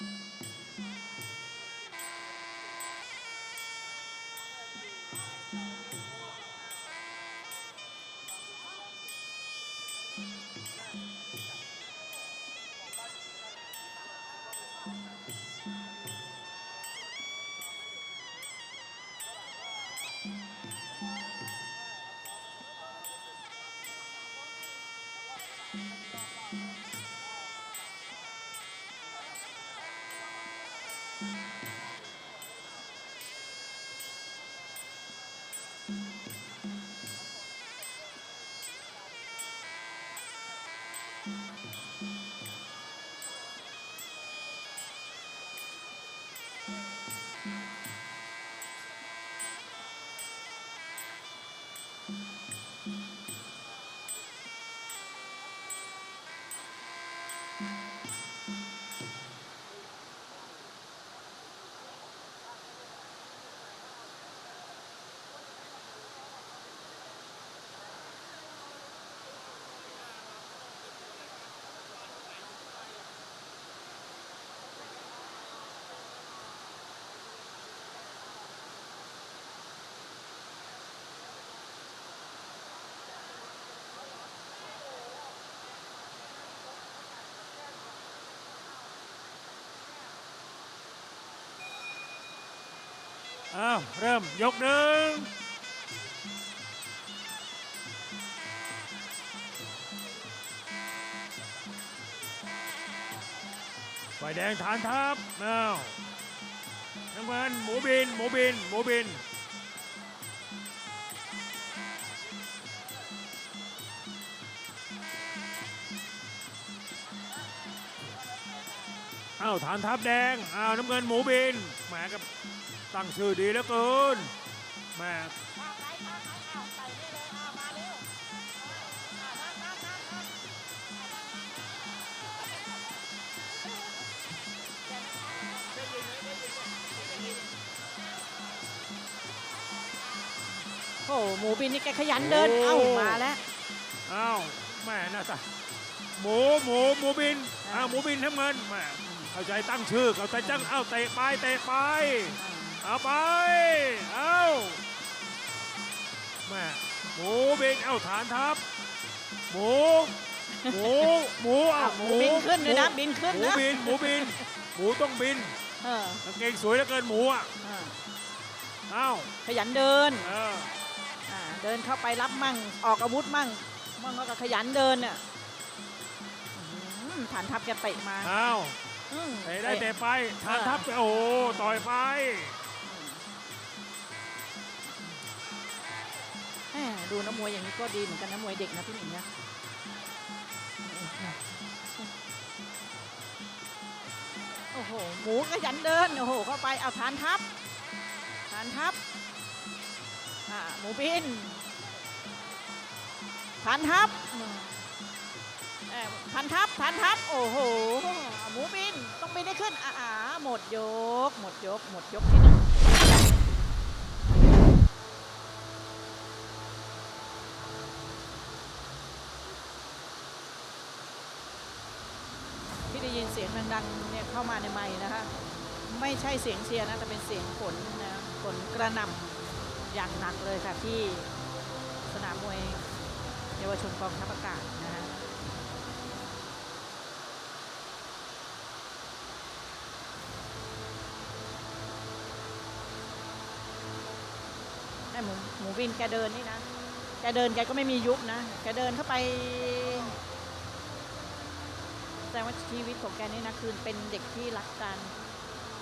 you อ้าวเริ่มยกหนึ่งฝ่ายแดงฐานทัพอ้าวน้ำเงินหมูบินหมูบินหมูบินาวฐานทัพแดงอ้าวน้ำเงินหมูบินแหมกับตั้งชื่อดีเหลือเกินแหมโอ้โหหมูบินนี่แกขยันเดิน เอ้ามาแล้ว อ้าวแหม่น่าตาหมูหมูหมูบินอ่าอ้าวหมูบินน้ำเงินแหม เข้าใจตั้งชื่อเข้าใจจังอ้าวเตะไปเตะไปเอาไปเอาแม่หมูบินเอาฐานทัพหมูหมูหมูเอาอะหมูบินขึ้นเลยนะบินขึ้นหมูนะบินหมูบินหมูต้องบินเออกางเกงสวยเหลือเกินหมูอะเออเอ้าขยันเดินเอออ่าเดินเข้าไปรับมั่งออกอาวุธมั่งมั่งก็ขยันเดินเนี่ยอื้อหือฐานทัพแกเตะมา เอ้าอื้อ เตะได้เตะไปฐานทัพโอ้โหต่อยไปแหมดูนักมวยอย่างนี้ก็ดีเหมือนกันนะมวยเด็กนะพี่หนิงนะโอ้โหหมูขยันเดินโอ้โหเข้าไปเอาฐานทัพฐานทัพอ่าหมูบินฐานทั พเอ่อฐานทับพฐานทัพโอ้โหหมูบินต้องบินได้ขึ้นอ่าหมดยก หมดยก หมดยกที่หนึ่งที่ได้ยินเสียงดังๆเนี่ยเข้ามาในไมค์นะคะ ไม่ใช่เสียงเชียร์นะแต่เป็นเสียงฝนนะฝนกระหน่ำอย่างหนักเลยค่ะที่สนามมวยเยาวชนกองทัพอากาศนะคะ หมูหมูบินแกเดินนี่นะแกเดินแกก็ไม่มียุบนะแกเดินเข้าไปแสดงว่าชีวิตของแกนี่นะคือเป็นเด็กที่รักการ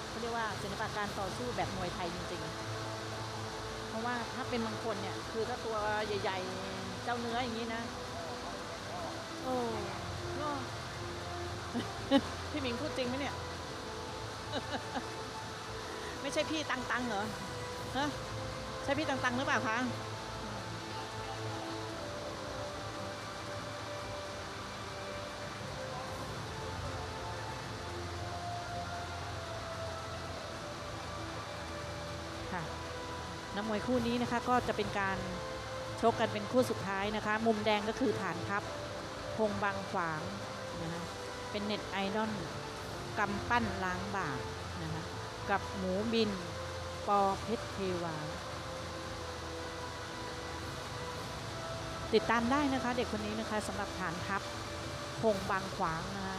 เขาเรียกว่าศิลปะการต่อสู้แบบมวยไทยจริงๆ เพราะว่าถ้าเป็นบางคนเนี่ย คือถ้าตัวใหญ่ ๆ เจ้าเนื้ออย่างนี้นะ โอ้พี่หมิงพูดจริงไหมเนี่ย ไม่ใช่พี่ตังตังเหรอฮะ ช่พี่ตังตังหรือเปล่าคะค่ะน้ำมวยคู่นี้นะคะก็จะเป็นการชกกันเป็นคู่สุดท้ายนะคะ มุมแดงก็คือฐานทัพพงบางขวางนะคะเป็นเน็ตไอดอลกำปั้นล้างบาปนะคะกับหมูบิน ปอเพชรเทวา ติดตามได้นะคะเด็กคนนี้นะคะสำหรับฐานทัพพงบางขวางนะคะ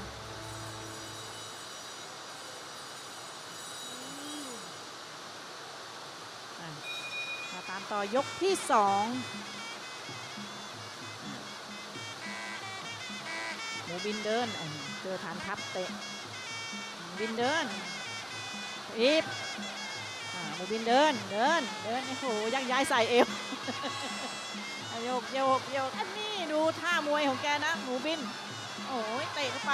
มาตามต่อยกที่สองหมูบินเดินเจอฐานทัพเตะหมูบินเดินอีบหมูบินเดินเดินเดินโอ้โหยักย้ายใส่เอว กโยกโยกอันนี้ดูท่ามวยของแกนะหมูบิน โอ้ยเตะเข้าไป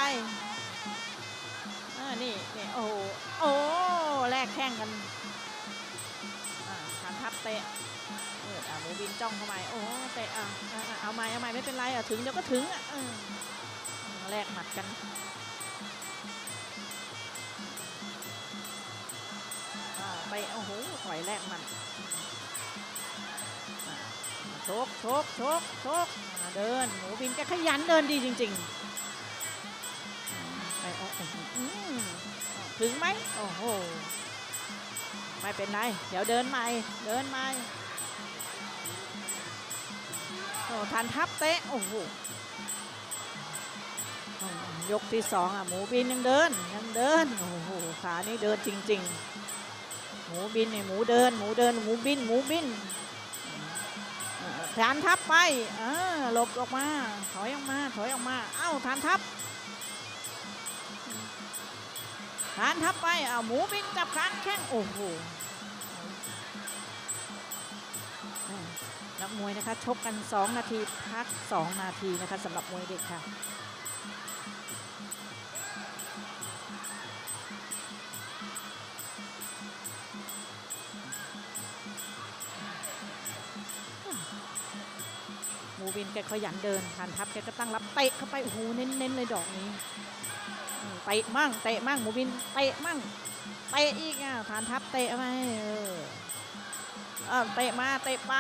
อ่านี่นี่โอ้โอ้แลกแข้งกันอ่าฐานทับเตะเอออะหมูบินจ้องเข้าไปโอ้เตะอะอะอะเอาใหม่เอาใหม่ไม่เป็นไรอะถึงเดี๋ยวก็ถึงอะแลกหมัดกันไปโอ้โหถอยแลกหมัด ชกชกชกชกเดิน หมูบินแกขยันเดินดีจริงๆไปออืมถึงไหมโอ้โหไม่เป็นไร เดี๋ยวเดินใหม่ เดินใหม่โอ้ทันทับเตะ โอ้โห ยกที่สองอะ หมูบินยังเดิน ยังเดิน โอ้โห ขานี่เดินจริง ๆ หมูบินเนี่ยหมูเดิน หมูเดิน หมูบิน หมูบิน ฐานทับไปเออหลบออกมา ถอยออกมา ถอยออกมา เอ้าฐานทับฐานทับไป เอ้าหมูบินจับขานแข้ง โอ้โหนักมวยนะคะชกกัน 2 นาทีพัก 2 นาทีนะคะสำหรับมวยเด็กค่ะ หมูบินแกขยันเดินฐานทับแกก็ตั้งรับเตะเข้าไปโอ้โหเน้นๆเลยดอกนี้เตะมั่งเตะมั่งหมูบินเตะมั่งเตะอีกอะฐานทัพเตะไปเออเออเตะมาเตะไป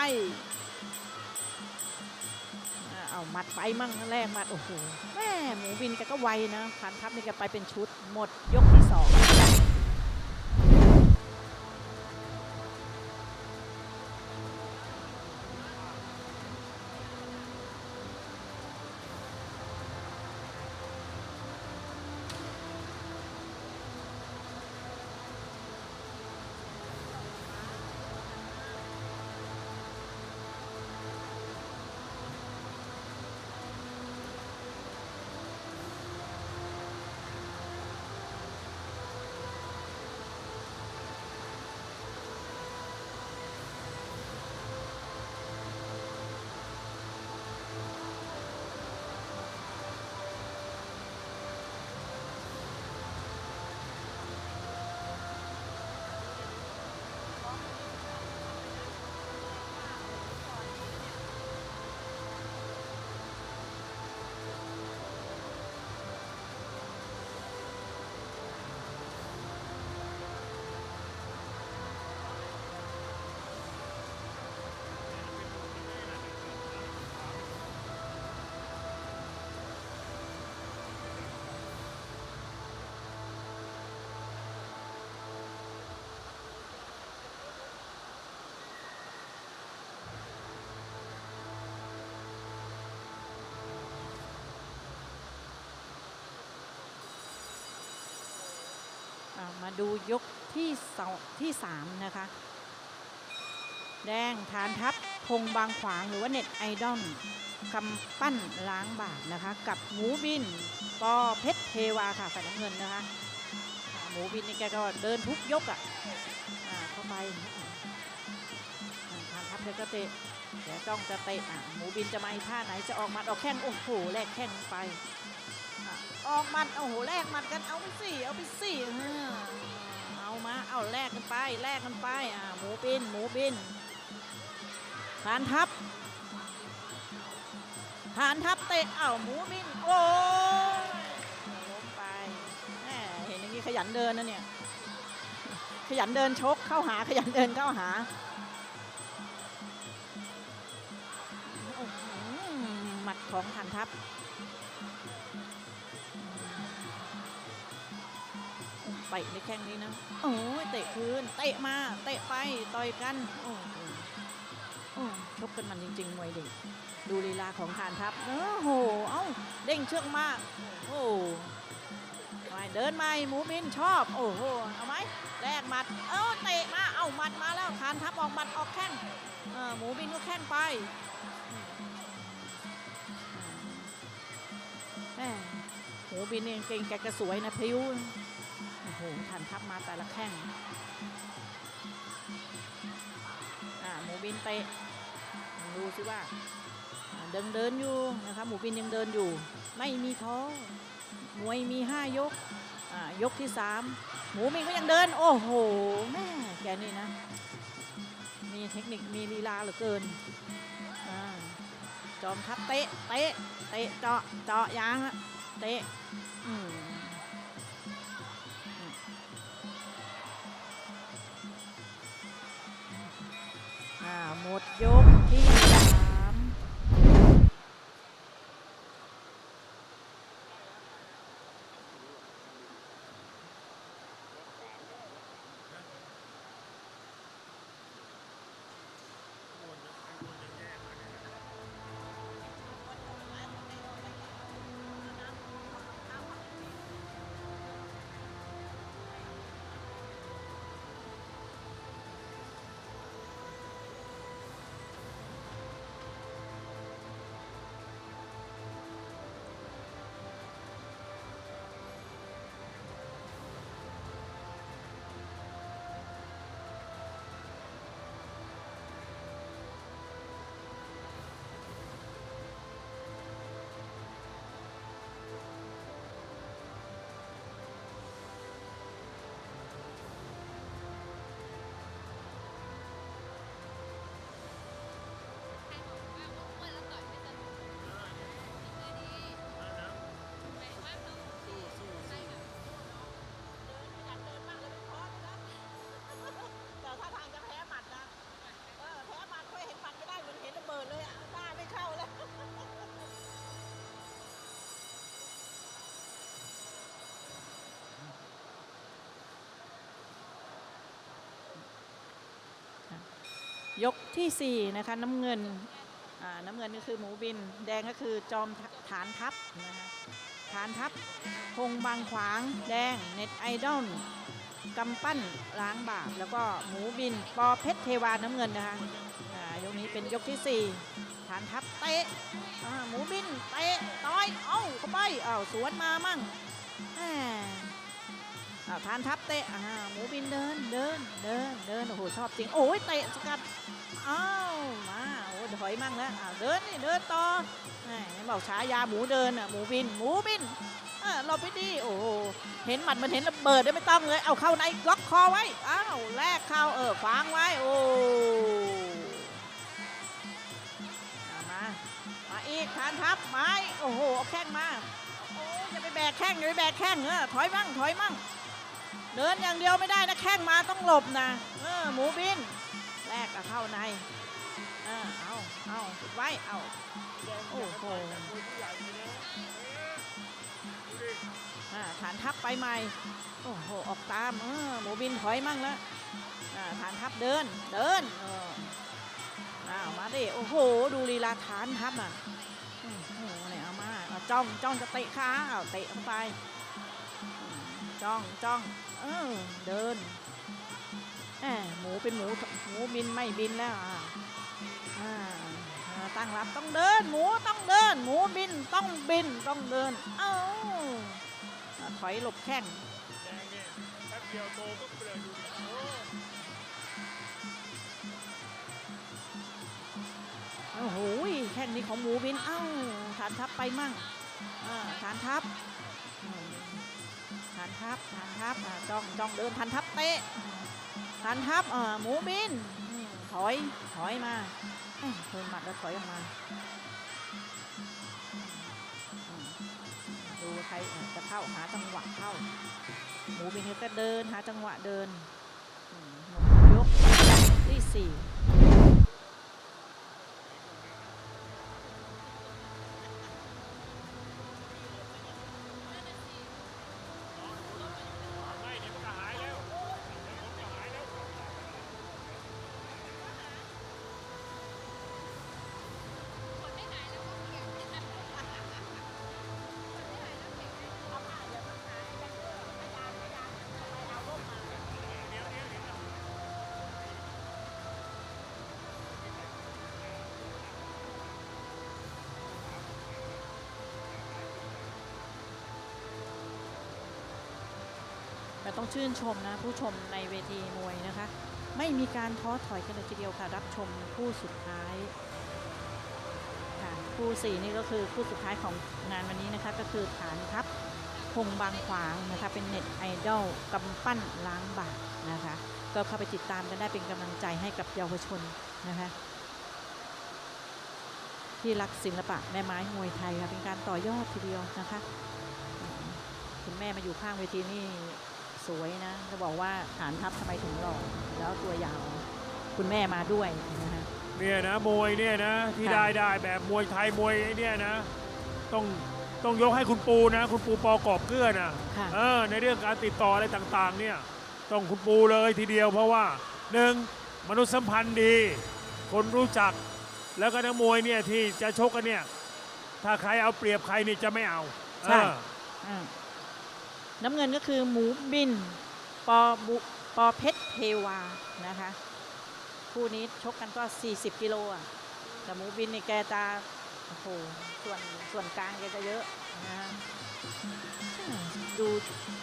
เอาหมัดไปมั่งแรกหมัดโอ้โหแม่หมูบินแกก็ไวนะฐานทัพนี่แกไปเป็นชุดหมดยกที่สอง ดูยกที่สองที่สามนะคะ แดงฐานทัพพงบางขวางหรือว่าเน็ตไอดอลกำปั้นล้างบาปนะคะ กับหมูบินปอเพชรเทวาค่ะฝ่ายน้ำเงินนะคะ หมูบินนี่แกก็เดินทุกยกอะอ่าเข้าไปฐานทัพเธอก็เตะเดี๋ยวจ้องจะเตะอะหมูบินจะมาท่าไหนจะออกมัดออกแข้งโอ้โหแลกแข้งไป ออกมัดโอ้โหแลกมัดกันเอาไปสี่เอาไปสี่เอามาเอาแลกกันไปแลกกันไปอ่าหมูบินหมูบินฐานทับฐานทับเตะเอาหมูบินโอ้ล้มไปเห็นอย่างนี้ขยันเดินนะเนี่ยขยันเดินชกเข้าหาขยันเดินเข้าหาหมัดของฐานทับ เตะในแข้งนี้นะ โอ้ยเตะคืน เตะมา เตะไป ต่อยกัน โอ้โหโอ้ชกกันมันจริง ๆ มวยเด็ก ดูลีลาของฐานทัพโอ้โห เอ้า เด้งเชือกมาก โอ้โหไปเดินมาหมูบินชอบ โอ้โห เอาไหมแลกหมัด เอ้าเตะมา เอ้าหมัดมาแล้วฐานทัพออกหมัดออกแข้งหมูบินก็แข้งไปหมูบินเนี่ยเก่งแกกระสวยนะพิ้ว ทันทับมาแต่ละแข้งอ่าหมูบินเตะดูสิว่าเดินเดินอยู่นะคะหมูบินยังเดินอยู่ ไม่มีท้อมวยมีห้ายกอ่ายกที่สามหมูบินก็ยังเดิน โอ้โหแม่แกนี่นะ มีเทคนิคมีลีลาเหลือเกินอ่าจอมทัพเตะเตะเตะเจาะเจาะยางเตะา ยกที่ 4 นะคะน้ำเงินน้ำเงินก็คือหมูบิน แดงก็คือจอมฐานทัพนะคะฐานทัพพงบางขวาง แดงเน็ตไอดอลกำปั้นล้างบาปแล้วก็หมูบิน ปอเพชรเทวาน้ำเงินนะคะยกนี้เป็นยกที่ 4 ฐานทัพเตะหมูบินเตะต่อยเอ้าเข้าไปเอ้าสวนมามั่งาวฐานทัพเตะอ่าหมูบินเดินเดินเดินเดินโอ้โหชอบจริงโอ้ยเตะสกัดอ้าวมาโอ้ถอยมั่งแล้วอ้าวเดินนี่เดินต่อแหมบอกฉายาหมูเดินอะหมูบินหมูบินเออเราไปดีโอ้โหเห็นหมัดมันเห็นระเบิดได้ไม่ต้องเลยเอาเข้าในล็อกคอไว้อ้าวแลกเข้าเออฟางไว้โอ้มามาอีกฐานทัพไม้โอ้โหเอาแข้งมาโอ้ยอย่าไปแบกแข้งอย่าไปแบกแข้งเออถอยมั่งถอยมั่ง เดินอย่างเดียวไม่ได้นะแข้งมาต้องหลบนะเออหมูบินแรกก็เข้าในเออเอาเอาไว้เอาโอ้โหฐานทัพไปใหม่โอ้โหออกตามเออหมูบินถอยมั่งแล้วฐานทัพเดินเดินเอออ้าวมาดิโอ้โห ดูลีลาฐานทัพอะโอ้โหเนี่ยเอามาจ้องจ้องจะเตะขาเอาเตะไปจ้องจ้อง เออเดินแหมหมูเป็นหมูหมูบินไม่บินแล้วอ่าตั้งรับต้องเดิน หมูต้องเดิน หมูบินต้องบินต้องเดิน เอ้าอ่าถอยหลบแข้งแดงเนี่ยแป๊บเดียวโตก็เปลือยอยู่โอ้โหแข้งนี้ของหมูบินเอ้าฐานทัพไปมั่งฐานทัพ ฐานทัพฐานทัพอ่าจ้องจ้องเดินฐานทัพเตะฐานทัพอ่าหมูบินถอยถอยมาเอ้ยโดนหมัดแล้วถอยออกมาดูใครจะเข้าหาจังหวะเข้า หมูบินก็เดินหาจังหวะเดินยกที่สี่ แต่ต้องชื่นชมนะ ผู้ชมในเวทีมวยนะคะ ไม่มีการท้อถอยกันเลยทีเดียวค่ะ รับชมคู่สุดท้ายค่ะคู่สี่นี่ก็คือคู่สุดท้ายของงานวันนี้นะคะ ก็คือฐานทัพพงบางขวางนะคะ เป็นเน็ตไอดอลกำปั้นล้างบาปนะคะ ก็เข้าไปติดตามกันได้เป็นกำลังใจให้กับเยาวชนนะคะที่รักศิลปะแม่ไม้มวยไทยค่ะเป็นการต่อยอดทีเดียวนะคะ คุณแม่มาอยู่ข้างเวทีนี่ สวยนะจะบอกว่าฐานทัพทำไมถึงหล่อแล้วตัวยาวคุณแม่มาด้วยนะคะเนี่ยนะมวยเนี่ยนะที่ค่ะได้ได้แบบมวยไทยมวยไอ้เนี่ยนะ ต้องต้องยกให้คุณปูนะ คุณปูปอกอบเกื้อนะค่ะเออในเรื่องการติดต่ออะไรต่างๆ เนี่ยต้องคุณปูเลยทีเดียวเพราะว่าหนึ่งมนุษยสัมพันธ์ดี คนรู้จัก แล้วก็นักมวยเนี่ยที่จะชกกันเนี่ย ถ้าใครเอาเปรียบใครนี่จะไม่เอาใช่เอออืม น้ำเงินก็คือหมูบินปอบุปอเพชรเทวานะคะคู่นี้ชกกันก็ 40 กิโลอะแต่หมูบินนี่แกจะโอ้โหส่วนส่วนกลางแกจะเยอะนะฮะดู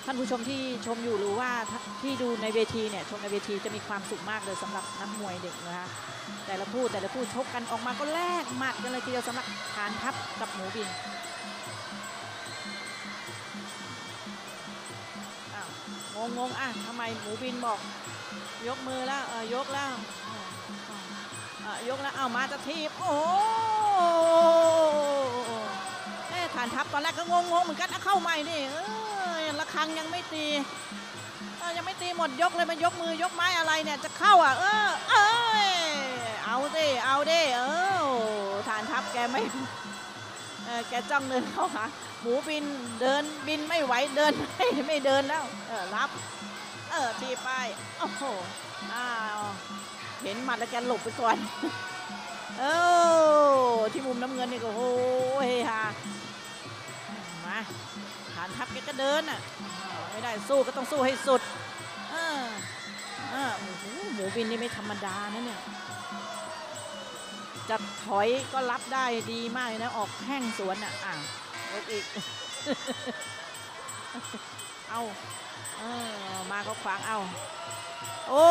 ท่านผู้ชมที่ชมอยู่รือว่าที่ดูในเวทีเนี่ยชมในเวทีจะมีความสุขมากเลยสำหรับนักมวยเด็กนะคะแต่ละคู่แต่ละคู่ชกกันออกมาก็แลกหมัดกันเลยทีเดียวสำหรับฐานทัพกับหมูบิน งงอะทำไมหมูบินบอก ยกมือแล้วเออยกแล้วเออยกแล้วเอามาจะทีบโอ้แม่ฐานทัพตอนแรกก็งงงๆเหมือนกันอะเข้าใหม่นี่เอยระฆังยังไม่ตียังไม่ตีหมดยกเลยมายกมือยกไม้อะไรเนี่ยจะเข้าอะ เออเอ้เอาดิเอาดิเออฐานทัพแกไม่ อแกจ้องเดินเข้าหาหมูบินเดินบินไม่ไหวเดินไม่ไม่เดินแล้วเออรับ เออทีไปโอ้โหอ้าวเห็นหมัดแล้วแกหลบไปก่อนเออที่มุมน้ำเงินนี่ก็โอ้ยฮามาฐานทัพแกก็เดินอะไม่ได้สู้ก็ต้องสู้ให้สุดเออเออหหมูบินนี่ไม่ธรรมดานะเนี่ย จะถอยก็รับได้ดีมากเลยนะ ออกแข้งสวนอะอะยกอีก เอาเออมาก็ขวางเอา โอ้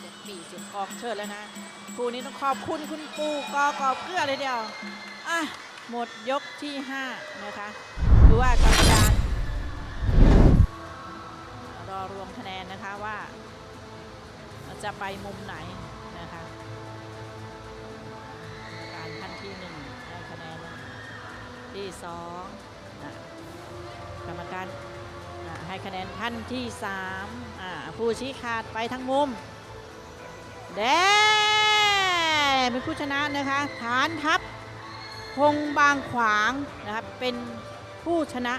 เจ็บปีเสียงกองเชิดแล้วนะคู่นี้ต้องขอบคุณคุณปูกอกอบเกลือเลยเดียวอะหมดยกที่ 5 นะคะดูว่ากรรมการรอรวมคะแนนนะคะว่า จะไปมุมไหนนะคะการท่านที่หนึ่งได้คะแนนที่สองกรรมการให้คะแนนท่านที่สามผู้ชี้ขาดไปทั้งมุมแดงเป็นผู้ชนะนะคะฐานทัพพงบางขวางนะครับเป็นผู้ชนะ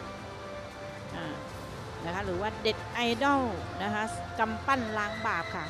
นะคะหรือว่าเด็ดไอดอลนะคะกำปั้นล้างบาปค่ะ